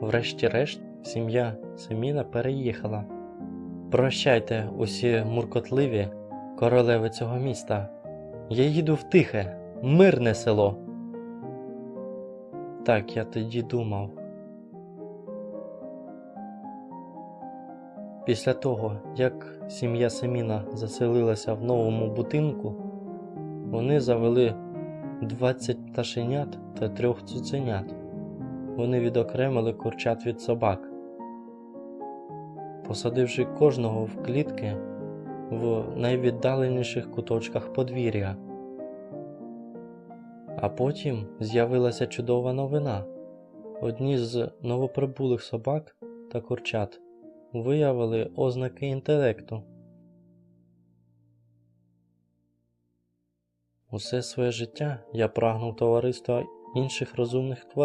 Врешті-решт, сім'я Семіна переїхала. Прощайте, усі муркотливі королеви цього міста. Я їду в тихе, мирне село. Так я тоді думав. Після того, як сім'я Семіна заселилася в новому будинку, вони завели 20 пташенят та трьох цуценят. Вони відокремили курчат від собак, посадивши кожного в клітки в найвіддаленіших куточках подвір'я. А потім з'явилася чудова новина. Одні з новоприбулих собак та курчат виявили ознаки інтелекту. Усе своє життя я прагнув товариства інших розумних тварин.